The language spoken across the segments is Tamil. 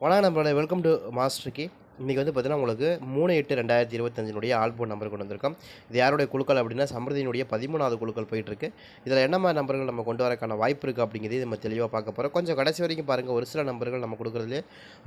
வணக்கம் நம்மளோட வெல்கம் டு மாஸ்டருக்கு இன்றைக்கி வந்து பார்த்தீங்கன்னா உங்களுக்கு மூணு எட்டு ரெண்டாயிரத்தி இருபத்தஞ்சினுடைய ஆல்போன் நம்பர் கொண்டு வந்திருக்கோம். இது யாருடைய குழுக்கள் அப்படின்னா சமிருதியினுடைய பதிமூணாவது குழுக்கள் போயிட்டுருக்கு. இதில் என்ன மாதிரி நம்பர்கள் நம்ம கொண்டு வரக்கான வாய்ப்பு இருக்குது அப்படிங்கிறது நம்ம தெளிவாக பார்க்க போகிறோம் கொஞ்சம் கடைசி வரைக்கும் பாருங்கள் ஒரு சில நம்பர்கள் நம்ம கொடுக்குறதுலே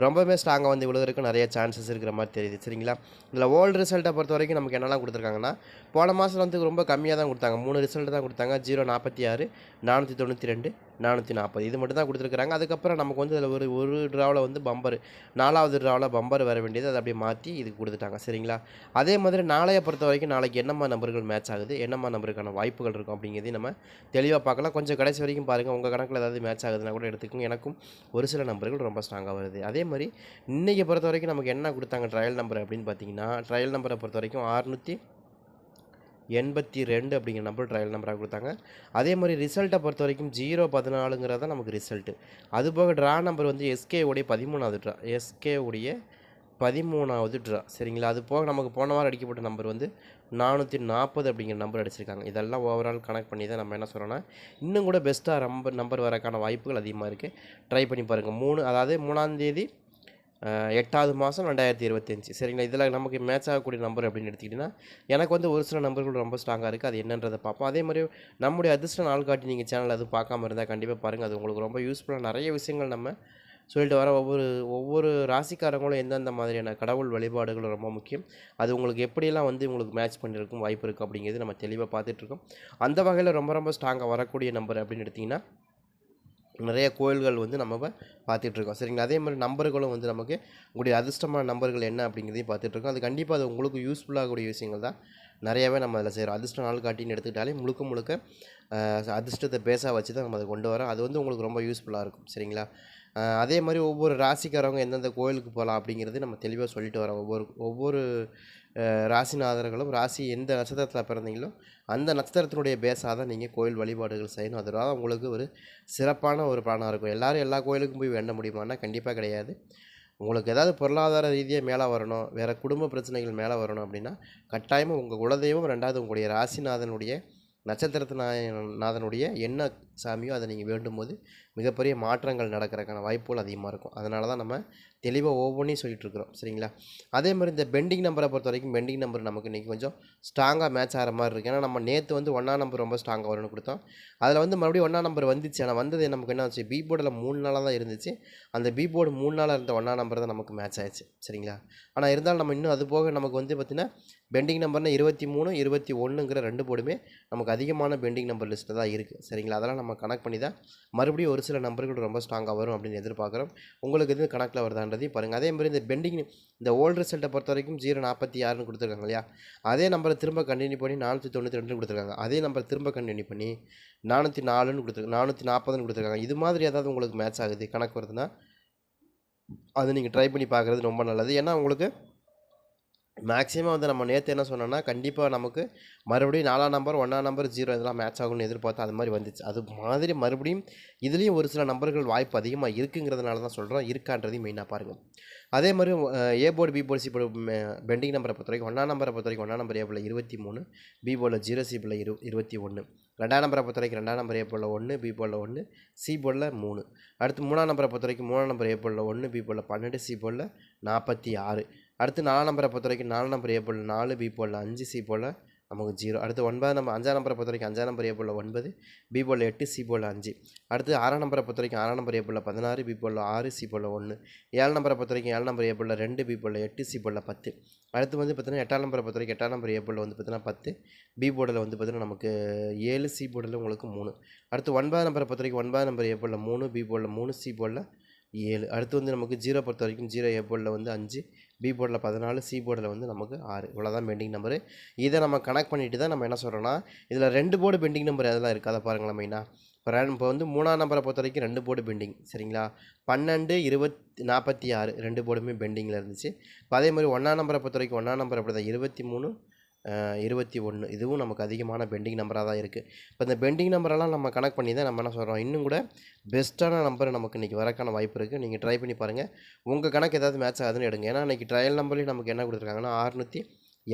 ரொம்பவே ஸ்ட்ராங்காக வந்து விழுகிறதுக்கு நிறைய சான்சஸ் இருக்கிற மாதிரி தெரியுது. சரிங்களா? இதில் ஓல்டு ரிசல்ட்டை பொறுத்த வரைக்கும் நமக்கு என்னெல்லாம் கொடுத்துருக்காங்கன்னா போன மாதம் வந்து ரொம்ப கம்மியாக தான் கொடுத்தாங்க. மூணு ரிசல்ட் தான் கொடுத்தாங்க. ஜீரோ நாற்பத்தி ஆறு நானூற்றி தொண்ணூற்றி ரெண்டு நானூற்றி நாற்பது இது மட்டும் தான் கொடுத்துருக்குறாங்க. அதுக்கப்புறம் நமக்கு வந்து அதில் ஒரு ஒரு ட்ராவில் வந்து பம்பர் நாலாவது ட்ராவில் பம்பர் வர வேண்டியது அதை அப்படியே மாற்றி இதுக்கு கொடுத்துட்டாங்க. சரிங்களா? அதே மாதிரி நாளைய பொறுத்த வரைக்கும் நாளைக்கு என்னம்மா நம்பர்கள் மேட்ச் ஆகுது? என்னம்மா நம்பருக்கான வாய்ப்புகள் இருக்கும் அப்படிங்கிறதையும் நம்ம தெளிவாக பார்க்கலாம். கொஞ்சம் கடைசி வரைக்கும் பாருங்கள் உங்கள் கணக்கில் ஏதாவது மேட்ச் ஆகுதுன்னா கூட எடுத்துக்கோங்க. எனக்கும் ஒரு சில நம்பர்கள் ரொம்ப ஸ்ட்ராங்காக வருது. அதே மாதிரி இன்றைக்கி பொறுத்த வரைக்கும் நமக்கு என்ன கொடுத்தாங்க ட்ரையல் நம்பர் அப்படின்னு பார்த்தீங்கன்னா ட்ரையல் நம்பரை பொறுத்த வரைக்கும் அறுநூற்றி எண்பத்தி ரெண்டு அப்படிங்கிற நம்பர் ட்ரையல் நம்பராக கொடுத்தாங்க. அதே மாதிரி ரிசல்ட்டை பொறுத்த வரைக்கும் ஜீரோ பதினாலுங்கிறது தான் நமக்கு ரிசல்ட்டு அது போக ட்ரா நம்பர் வந்து எஸ்கே உடைய பதிமூணாவது ட்ரா எஸ்கே உடைய பதிமூணாவது ட்ரா சரிங்களா? அது போக நமக்கு போன வாரம் அடிக்கப்பட்ட நம்பர் வந்து நானூற்றி நாற்பது அப்படிங்கிற நம்பர் அடிச்சிருக்காங்க. இதெல்லாம் ஓவரால் கனெக்ட் பண்ணி தான் நம்ம என்ன சொல்கிறோன்னா இன்னும் கூட பெஸ்ட்டாக நம்பர் நம்பர் வரக்கான வாய்ப்புகள் அதிகமாக இருக்குது ட்ரை பண்ணி பாருங்கள் மூணு அதாவது மூணாந்தேதி எட்டாவது மாதம் ரெண்டாயிரத்தி இருபத்தஞ்சி சரிங்களா? இதில் நமக்கு மேட்ச் ஆகக்கூடிய நம்பர் அப்படின்னு எடுத்துக்கிட்டிங்கன்னா எனக்கு வந்து ஒரு சில நம்பர்கள் ரொம்ப ஸ்ட்ராங்காக இருக்குது அது என்னன்றதை பார்ப்போம். அதே மாதிரி நம்முடைய அதிர்ஷ்ட நாள் காட்டி நீங்கள் சேனல் அது பார்க்காம இருந்தால் கண்டிப்பாக பாருங்கள் அது உங்களுக்கு ரொம்ப யூஸ்ஃபுல்லாக நிறைய விஷயங்கள் நம்ம சொல்லிட்டு வர ஒவ்வொரு ஒவ்வொரு ராசிக்காரங்களும் எந்தெந்த மாதிரியான கடவுள் வழிபாடுகள் ரொம்ப முக்கியம். அது உங்களுக்கு எப்படியெல்லாம் வந்து உங்களுக்கு மேட்ச் பண்ணியிருக்கும் வாய்ப்பு இருக்குது அப்படிங்கிறது நம்ம தெளிவாக பார்த்துட்ருக்கோம் அந்த வகையில் ரொம்ப ரொம்ப ஸ்ட்ராங்காக வரக்கூடிய நம்பர் அப்படின்னு எடுத்திங்கன்னா நிறைய கோயில்கள் வந்து நம்ம பார்த்துட்ருக்கோம். சரிங்களா? அதே மாதிரி நம்பர்களும் வந்து நமக்கு உங்களுடைய அதிர்ஷ்டமான நம்பர்கள் என்ன அப்படிங்கிறதையும் பார்த்துட்ருக்கோம். அது கண்டிப்பாக அது உங்களுக்கு யூஸ்ஃபுல்லாகக்கூடிய விஷயங்கள் தான். நிறையவே நம்ம அதில் செய்கிறோம். அதிர்ஷ்ட நாள் காட்டின்னு எடுத்துக்கிட்டாலே முழுக்க முழுக்க அதிர்ஷ்டத்தை பேச வச்சு தான் நம்ம அதை கொண்டு வரோம். அது வந்து உங்களுக்கு ரொம்ப யூஸ்ஃபுல்லாக இருக்கும். சரிங்களா? அதே மாதிரி ஒவ்வொரு ராசிக்காரவங்க எந்தெந்த கோயிலுக்கு போகலாம் அப்படிங்கிறது நம்ம தெளிவாக சொல்லிட்டு வரோம் ஒவ்வொரு ஒவ்வொரு ராசிநாதர்களும் ராசி எந்த நட்சத்திரத்தில் பிறந்தீங்களோ அந்த நட்சத்திரத்தினுடைய பேஸாக தான் நீங்கள் கோயில் வழிபாடுகள் செய்யணும். அதனால உங்களுக்கு ஒரு சிறப்பான ஒரு பலனாக இருக்கும். எல்லாரும் எல்லா கோயிலுக்கும் போய் வேண்ட முடியுமான்னா கண்டிப்பாக கிடையாது. உங்களுக்கு ஏதாவது பொருளாதார ரீதியாக மேலே வரணும் வேறு குடும்ப பிரச்சனைகள் மேலே வரணும் அப்படின்னா கட்டாயமாக உங்கள் குலதெய்வம் ரெண்டாவது உங்களுடைய ராசிநாதனுடைய நட்சத்திரத்து நாய- நாதனுடைய என்ன சாமியோ அதை நீங்கள் வேண்டும் போது மிகப்பெரிய மாற்றங்கள் நடக்கிறதுக்கான வாய்ப்புகள் அதிகமாக இருக்கும். அதனால தான் நம்ம தெளிவாக ஒவ்வொன்றையும் சொல்லிகிட்ருக்குறோம் சரிங்களா? அதே மாதிரி இந்த பெண்டிங் நம்பரை பொறுத்த வரைக்கும் பெண்டிங் நம்பர் நமக்கு இன்றைக்கி கொஞ்சம் ஸ்ட்ராங்காக மேட்ச் ஆகிற மாதிரி இருக்குது ஏன்னா நம்ம நேற்று வந்து ஒன்றா நம்பர் ரொம்ப ஸ்ட்ராங்காக வரும்னு கொடுத்தோம். அதில் வந்து மறுபடியும் ஒன்றா நம்பர் வந்துச்சு. ஆனால் வந்தது நமக்கு என்ன ஆச்சு? பி போர்டில் மூணு நாளாக தான் இருந்துச்சு. அந்த பி போர்டு மூணு நாளாக இருந்த ஒன்றா நம்பர் தான் நமக்கு மேட்ச் ஆயிடுச்சு. சரிங்களா? ஆனால் இருந்தாலும் நம்ம இன்னும் அது போக நமக்கு வந்து பார்த்திங்கன்னா பெண்டிங் நம்பர்னால் இருபத்தி மூணு இருபத்தி ஒன்றுங்கிற ரெண்டு போர்டுமே நமக்கு அதிகமான பெண்டிங் நம்பர் லிஸ்ட்டில் தான் இருக்குது சரிங்களா? அதெல்லாம் நம்ம கனெக்ட் பண்ணி தான் மறுபடியும் ஒரு சில நம்பர்கள் ரொம்ப ஸ்ட்ராங்காக வரும் அப்படின்னு எதிர்பார்க்குறோம். உங்களுக்கு இது கணக்கில் வருதான்றதையும் பாருங்கள் அதே மாதிரி இந்த பெண்டிங் இந்த ஓல்டு ரிசல்ட்டை பொறுத்த வரைக்கும் ஜீரோ நாற்பத்தி ஆறுன்னு கொடுத்துருக்காங்க இல்லையா? அதே நம்பரை திரும்ப கண்டினியூ பண்ணி நானூற்றி தொண்ணூற்றி ரெண்டுன்னு கொடுத்துருக்காங்க. அதே நம்பர் திரும்ப கண்டினியூ பண்ணி நானூற்றி நாலுன்னு கொடுத்துருக்கு நானூற்றி நாற்பதுன்னு கொடுத்துருக்காங்க. இது மாதிரி ஏதாவது உங்களுக்கு மேட்ச் ஆகுது கணக்கு வருதுன்னா அது நீங்கள் ட்ரை பண்ணி பார்க்குறது ரொம்ப நல்லது. ஏன்னா உங்களுக்கு மேக்ஸிமம் வந்து நம்ம நேற்று என்ன சொன்னோன்னா கண்டிப்பாக நமக்கு மறுபடியும் நாலாம் நம்பர் ஒன்றாம் நம்பர் ஜீரோ இதெல்லாம் மேட்ச் ஆகும்னு எதிர்பார்த்து அது மாதிரி வந்துச்சு. அது மாதிரி மறுபடியும் இதுலேயும் ஒரு சில நம்பர்கள் வாய்ப்பு அதிகமாக இருக்குங்கிறதுனால தான் சொல்கிறோம் இருக்கான்றதையும் மெயினாக பாருங்கள் அதே மாதிரி A board B board C board pending நம்பரை பொறுத்த வரைக்கும் ஒன்றாம் நம்பரை பொறுத்த வரைக்கும் ஒன்றாம் நம்பர் ஏ போல் இருபத்தி மூணு பி போர்டில் ஜீரோ சி போல் இரு இருபத்தி ஒன்று ரெண்டாம் நம்பரை பொறுத்த வரைக்கும் ரெண்டாம் நம்பர் ஏ போலில் ஒன்று பி போலில் ஒன்று சி போலில் மூணு. அடுத்து மூணாம் நம்பரை பொறுத்த வரைக்கும் மூணாம் நம்பர் ஏ போலில் ஒன்று பி போலில் பன்னெண்டு சி போலில் நாற்பத்தி ஆறு. அடுத்து நாலாம் நம்பரை பொறுத்த வரைக்கும் நாலு நம்பர் ஏ போல் நாலு பி போல் அஞ்சு சி போல் நமக்கு ஜீரோ அடுத்து ஒன்பது நம்பர் அஞ்சாம் நம்பரை பொறுத்த வரைக்கும் அஞ்சாம் நம்பர் ஏ போல் ஒன்பது பி போல் எட்டு சி போல் அஞ்சு. அடுத்து ஆறாம் நம்பரை பொறுத்த வரைக்கும் ஆறாம் நம்பர் ஏ போல் பதினாறு பி போல் ஆறு சி போல் ஒன்று. ஏழு நம்பரை பொறுத்த வரைக்கும் ஏழு நம்பர் ஏ போல் ரெண்டு பி போல் எட்டு சி போல் பத்து. அடுத்து வந்து பார்த்தீங்கன்னா எட்டாம் நம்பரை பொறுத்த வரைக்கும் எட்டாம் நம்பர் ஏ போல் வந்து பார்த்தீங்கன்னா பத்து. பி போர்டில் வந்து பார்த்தீங்கன்னா நமக்கு ஏழு சி போர்டில் உங்களுக்கு மூணு. அடுத்து ஒன்பதாம் நம்பரை பொறுத்த வரைக்கும் ஒன்பதாம் நம்பர் ஏ போல் மூணு பி போல் மூணு சி போல் ஏழு. அடுத்து வந்து நமக்கு ஜீரோ பொறுத்த வரைக்கும் ஜீரோ ஏ போர்டில் வந்து அஞ்சு பி போர்டில் பதினாலு சி போர்டில் வந்து நமக்கு ஆறு. இவ்வளோதான் பெண்டிங் நம்பரு இதை நம்ம கனெக்ட் பண்ணிட்டு தான் நம்ம என்ன சொல்கிறோன்னா இதில் ரெண்டு போர்டு பெண்டிங் நம்பர் அதெல்லாம் இருக்குது அதை பாருங்களேன் மெயினாக இப்போ ரெண்டு இப்போ வந்து மூணாம் நம்பரை பொறுத்த வரைக்கும் ரெண்டு போர்டு பெண்டிங் சரிங்களா? பன்னெண்டு இருபத்தி நாற்பத்தி ஆறு ரெண்டு போர்டுமே பெண்டிங்கில் இருந்துச்சு. இப்போ அதே மாதிரி ஒன்றாம் நம்பரை பொறுத்த வரைக்கும் ஒன்றாம் நம்பர் அப்படி தான் இருபத்தி மூணு இருபத்தி ஒன்று இதுவும் நமக்கு அதிகமான பெண்டிங் நம்பராக தான் இருக்குது இப்போ இந்த பெண்டிங் நம்பரெல்லாம் நம்ம கனெக்ட் பண்ணி தான் நம்ம என்ன சொல்கிறோம் இன்னும் கூட பெஸ்ட்டான நம்பர் நமக்கு இன்றைக்கி வரக்கான வாய்ப்பு இருக்குது நீங்கள் ட்ரை பண்ணி பாருங்கள் உங்கள் கணக்கு ஏதாவது மேட்ச் ஆகுதுன்னு எடுங்க. ஏன்னா இன்றைக்கி ட்ரையல் நம்பர்லேயும் நமக்கு என்ன கொடுத்துருக்காங்கன்னா அறுநூற்றி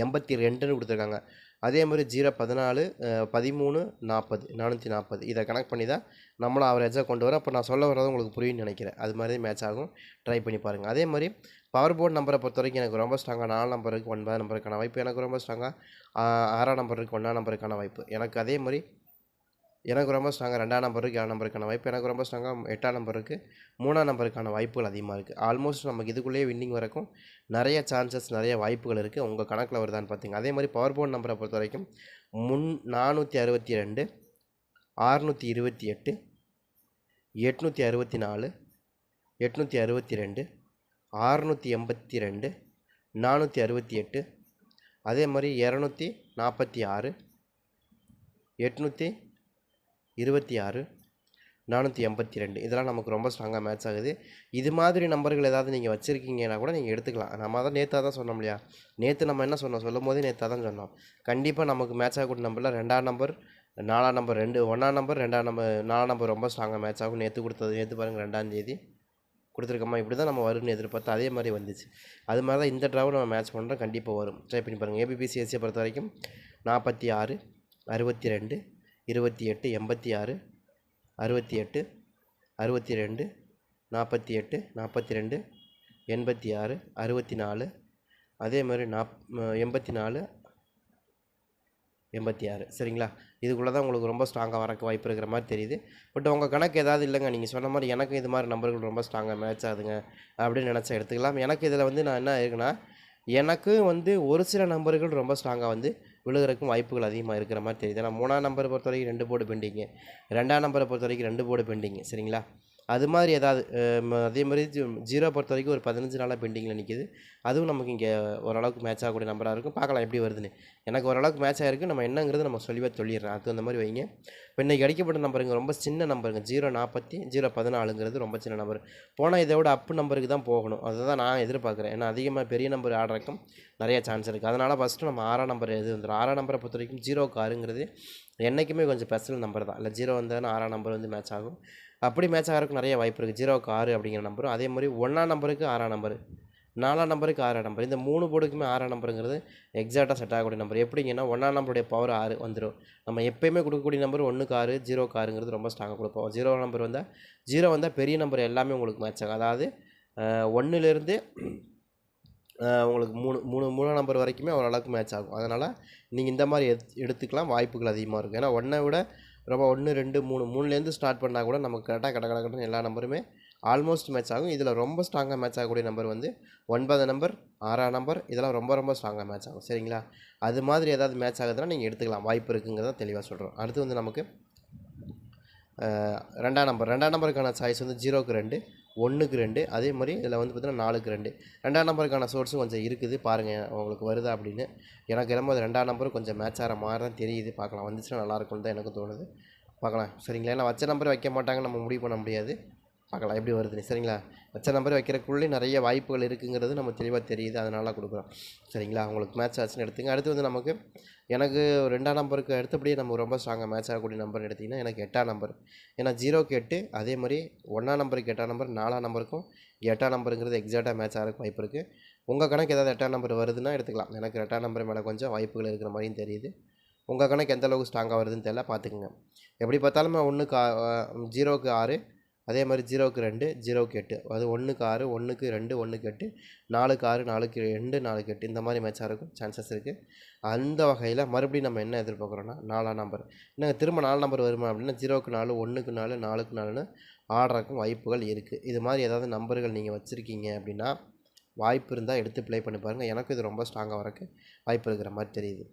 எண்பத்தி ரெண்டுன்னு கொடுத்துருக்காங்க. அதே மாதிரி ஜீரோ பதினாலு பதிமூணு நாற்பது நானூற்றி நாற்பது. இதை கனெக்ட் பண்ணி தான் நம்மளும் ஆவரேஜாக கொண்டு வரோம். அப்போ நான் சொல்ல வர்றது உங்களுக்கு புரியும்னு நினைக்கிறேன். அது மாதிரி மேட்ச் ஆகும். ட்ரை பண்ணி பாருங்கள் அதே மாதிரி பவர் போர்ட் நம்பரை பொறுத்த வரைக்கும் எனக்கு ரொம்ப ஸ்ட்ராங்காக நாலு நம்பருக்கு ஒன்பது நம்பருக்கான வாய்ப்பு. எனக்கு ரொம்ப ஸ்ட்ராங்காக ஆறாம் நம்பருக்கு ஒன்றாம் நம்பருக்கான வாய்ப்பு. எனக்கு அதே மாதிரி எனக்கு ரொம்ப ஸ்ட்ராங்காக ரெண்டாம் நம்பருக்கு ஏழாம் நம்பருக்கான வாய்ப்பு. எனக்கு ரொம்ப ஸ்ட்ராங்காக எட்டாம் நம்பருக்கு மூணாம் நம்பருக்கான வாய்ப்புகள் அதிகமாக இருக்குது ஆல்மோஸ்ட் நமக்கு இதுக்குள்ளேயே வின்னிங் வரைக்கும் நிறைய சான்சஸ் நிறைய வாய்ப்புகள் இருக்குது உங்கள் கணக்கில் வருதான்னு பார்த்தீங்க அதே மாதிரி பவர் போர்ட் நம்பரை பொறுத்த வரைக்கும் முன் நானூற்றி அறுபத்தி ரெண்டு ஆறுநூற்றி இருபத்தி எட்டு எட்நூற்றி அறுபத்தி நாலு எட்நூற்றி அறுபத்தி ரெண்டு ஆறுநூற்றி எண்பத்தி ரெண்டு நானூற்றி அறுபத்தி எட்டு அதே மாதிரி இரநூத்தி நாற்பத்தி ஆறு எட்நூற்றி இருபத்தி ஆறு நானூற்றி எண்பத்தி ரெண்டு. இதெல்லாம் நமக்கு ரொம்ப ஸ்ட்ராங்காக மேட்ச் ஆகுது. இது மாதிரி நம்பர்கள் ஏதாவது நீங்கள் வச்சுருக்கீங்கன்னா கூட நீங்கள் எடுத்துக்கலாம். நம்ம தான் நேற்று தான் சொன்னோம் இல்லையா? நேற்று நம்ம என்ன சொன்னோம்? சொல்லும் போதே நேற்று தான் சொன்னோம். கண்டிப்பாக நமக்கு மேட்ச் ஆகக்கூடிய நம்பரில் ரெண்டாம் நம்பர் நாலாம் நம்பர் ரெண்டு ஒன்றாம் நம்பர் ரெண்டாம் நம்பர் நாலாம் நம்பர் ரொம்ப ஸ்ட்ராங்காக மேட்ச் ஆகும். நேற்று கொடுத்தது நேற்று பாருங்கள் ரெண்டாம் தேதி. கொடுத்துருக்கோமா? இப்படி தான் நம்ம வரும்னு எதிர்பார்த்து அதே மாதிரி வந்துச்சு. அது மாதிரி தான் இந்த ட்ராவும் நம்ம மேட்ச் பண்ணுறோம். கண்டிப்பாக வரும். ட்ரை பண்ணி பாருங்கள் ஏபிபிசிஎஸ்சியை பொறுத்த வரைக்கும் நாற்பத்தி ஆறு அறுபத்தி ரெண்டு இருபத்தி எட்டு எண்பத்தி ஆறு அறுபத்தி எட்டு அறுபத்தி ரெண்டு நாற்பத்தி எட்டு நாற்பத்தி ரெண்டு எண்பத்தி ஆறு அறுபத்தி நாலு அதே மாதிரி நாப் எண்பத்தி நாலு எண்பத்தி ஆறு. சரிங்களா? இதுக்குள்ளே தான் உங்களுக்கு ரொம்ப ஸ்ட்ராங்காக வரக்கு வாய்ப்பு இருக்கிற மாதிரி தெரியுது. பட் உங்கள் கணக்கு ஏதாவது இல்லைங்க. நீங்கள் சொன்ன மாதிரி எனக்கு இது மாதிரி நம்பர்கள் ரொம்ப ஸ்ட்ராங்காக மேட்ச் ஆகுதுங்க அப்படின்னு நினச்சா எடுத்துக்கலாம். எனக்கு இதில் வந்து நான் என்ன இருக்குன்னா எனக்கு வந்து ஒரு சில நம்பர்கள் ரொம்ப ஸ்ட்ராங்காக வந்து விழுகிறக்கும் வாய்ப்புகள் அதிகமாக இருக்கிற மாதிரி தெரியுது. ஏன்னா மூணாம் நம்பரை பொறுத்த வரைக்கும் ரெண்டு போர்டு பெண்டிங்கு ரெண்டாம் நம்பரை பொறுத்த வரைக்கும் ரெண்டு போர்டு பெண்டிங்கு சரிங்களா? அது மாதிரி ஏதாவது அதே மாதிரி ஜீரோ பொறுத்த வரைக்கும் ஒரு பதினஞ்சு நாளாக பெண்டிங்கில் நிற்கிது அதுவும் நமக்கு இங்கே ஓரளவுக்கு மேட்ச் ஆகக்கூடிய நம்பராக இருக்கும். பார்க்கலாம் எப்படி வருதுன்னு. எனக்கு ஓரளவுக்கு மேட்ச் ஆகிருக்கு நம்ம என்னங்கிறது நம்ம சொல்லிவே சொல்லிடுறேன். அது அந்த மாதிரி வைங்க. இப்போ இன்றைக்கி அடிக்கப்பட்ட நம்பருங்க ரொம்ப சின்ன நம்பருங்க. ஜீரோ நாற்பத்தி ஜீரோ பதினாலுங்கிறது ரொம்ப சின்ன நம்பர் போனால் இதை விட அப்பு நம்பருக்கு தான் போகணும். அதை தான் நான் எதிர்பார்க்குறேன். ஏன்னா அதிகமாக பெரிய நம்பர் ஆடுறக்கும் நிறைய சான்ஸ் இருக்குது அதனால் ஃபஸ்ட்டு நம்ம ஆறாம் நம்பர் எது வந்துடும் ஆறாம் நம்பரை பொறுத்த வரைக்கும் ஜீரோ காருங்கிறது என்றைக்குமே கொஞ்சம் ஸ்பெஷல் நம்பர் தான். இல்லை ஜீரோ வந்தாலும் ஆறாம் நம்பர் வந்து மேட்ச் ஆகும். அப்படி மேட்ச் ஆகிறதுக்கு நிறைய வாய்ப்பு இருக்குது ஜீரோவுக்கு ஆறு அப்படிங்கிற நம்பரும் அதே மாதிரி ஒன்றாம் நம்பருக்கு ஆறாம் நம்பர் நாலாம் நம்பருக்கு ஆறாம் நம்பர் இந்த மூணு போர்டுக்குமே ஆறாம் நம்பருங்கிறது எக்ஸாக்டாக செட் ஆகக்கூடிய நம்பர் எப்படிங்கன்னா ஒன்றாம் நம்பருடைய பவர் ஆறு வந்துடும் நம்ம எப்போயுமே கொடுக்கக்கூடிய நம்பர் ஒன்றுக்கு ஆறு ஜீரோக்கு ஆறுங்கிறது ரொம்ப ஸ்ட்ராங்காக கொடுப்போம். ஜீரோ நம்பர் வந்தால் ஜீரோ வந்தால் பெரிய நம்பர் எல்லாமே உங்களுக்கு மேட்ச் ஆகும். அதாவது ஒன்றுலேருந்து உங்களுக்கு மூணு மூணு மூணாம் நம்பர் வரைக்குமே ஓரளவுக்கு மேட்ச் ஆகும். அதனால் நீங்கள் இந்த மாதிரி எத் எடுத்துக்கலாம். வாய்ப்புகள் அதிகமாக இருக்கும். ஏன்னா ஒன்றை விட ரொம்ப ஒன்று ரெண்டு மூணு மூணுலேருந்து ஸ்டார்ட் பண்ணால் கூட நமக்கு கரெக்டாக கட கடக்கட்டும் எல்லா நம்பருமே ஆல்மோஸ்ட் மேட்ச் ஆகும். இதில் ரொம்ப ஸ்ட்ராங்காக மேட்ச் ஆகக்கூடிய நம்பர் வந்து ஒன்பது நம்பர் ஆறாம் நம்பர் இதெல்லாம் ரொம்ப ரொம்ப ஸ்ட்ராங்காக மேட்ச் ஆகும். சரிங்களா? அது மாதிரி ஏதாவது மேட்ச் ஆகுதுன்னா நீங்கள் எடுத்துக்கலாம். வாய்ப்பு இருக்குங்கிறத தெளிவாக சொல்கிறோம் அடுத்து வந்து நமக்கு ரெண்டாம் நம்பர் ரெண்டாம் நம்பருக்கான சாய்ஸ் வந்து ஜீரோக்கு ரெண்டு. ஒன்றுக்கு ரெண்டு அதே மாதிரி இதில் வந்து பார்த்திங்கன்னா நாலுக்கு ரெண்டு. ரெண்டாம் நம்பருக்கான சோர்ஸும் கொஞ்சம் இருக்குது. பாருங்கள் உங்களுக்கு வருதா அப்படின்னு. எனக்கு என்னமோ அது ரெண்டாம் நம்பரும் கொஞ்சம் மேட்ச் ஆகிற மாதிரி தான் தெரியுது. பார்க்கலாம். வந்துச்சுன்னா நல்லாயிருக்கும்னு தான் எனக்கும் தோணுது. பார்க்கலாம். சரிங்களா? ஏன்னா வச்ச நம்பர் வைக்க மாட்டாங்க. நம்ம முடிவு பண்ண முடியாது. பார்க்கலாம். எப்படி வருதுன்னு. சரிங்களா? வச்ச நம்பர் வைக்கிறக்குள்ளே நிறைய வாய்ப்புகள் இருக்குங்கிறது நம்ம தெளிவாக தெரியுது. அதனால் கொடுக்குறோம். சரிங்களா? உங்களுக்கு மேட்ச் ஆச்சுன்னு எடுத்துங்க. அடுத்து வந்து நமக்கு எனக்கு ரெண்டாம் நம்பருக்கு அடுத்தபடியே நம்ம ரொம்ப ஸ்ட்ராங்காக மேட்ச் ஆகக்கூடிய நம்பர் எடுத்திங்கன்னா எனக்கு எட்டாம் நம்பர் ஏன்னா ஜீரோக்கு எட்டு அதே மாதிரி ஒன்றாம் நம்பருக்கு எட்டாம் நம்பர் நாலாம் நம்பருக்கும் எட்டாம் நம்பருங்கிறது எக்ஸாக்டாக மேட்ச் ஆகிறதுக்கு வாய்ப்பு இருக்குது உங்கள் கணக்கு ஏதாவது எட்டாம் நம்பர் வருதுன்னா எடுத்துக்கலாம். எனக்கு எட்டாம் நம்பர் மேலே கொஞ்சம் வாய்ப்புகள் இருக்கிற மாதிரியும் தெரியுது. உங்கள் கணக்கு எந்த அளவுக்கு ஸ்ட்ராங்காக வருதுன்னு தெரியல பார்த்துக்குங்க. எப்படி பார்த்தாலுமே ஒன்றுக்கு ஜீரோக்கு ஆறு அதே மாதிரி ஜீரோவுக்கு ரெண்டு ஜீரோவுக்கு எட்டு. அது ஒன்றுக்கு ஆறு ஒன்றுக்கு ரெண்டு ஒன்றுக்கு எட்டு நாலுக்கு ஆறு நாலுக்கு ரெண்டு நாலுக்கு எட்டு. இந்த மாதிரி மேட்சாக இருக்கும். சான்சஸ் இருக்குது அந்த வகையில் மறுபடியும் நம்ம என்ன எதிர்பார்க்குறோன்னா நாலாம் நம்பர் என்னங்க திரும்ப நாலு நம்பர் வருமா அப்படின்னா ஜீரோக்கு நாலு ஒன்றுக்கு நாலு நாலுக்கு நாலுன்னு ஆடுறக்கும் வாய்ப்புகள் இருக்குது இது மாதிரி ஏதாவது நம்பர்கள் நீங்கள் வச்சுருக்கீங்க அப்படின்னா வாய்ப்பு இருந்தால் எடுத்து ப்ளே பண்ணி பாருங்கள் எனக்கும் இது ரொம்ப ஸ்ட்ராங்காக வரக்கு வாய்ப்பு இருக்கிற மாதிரி தெரியுது.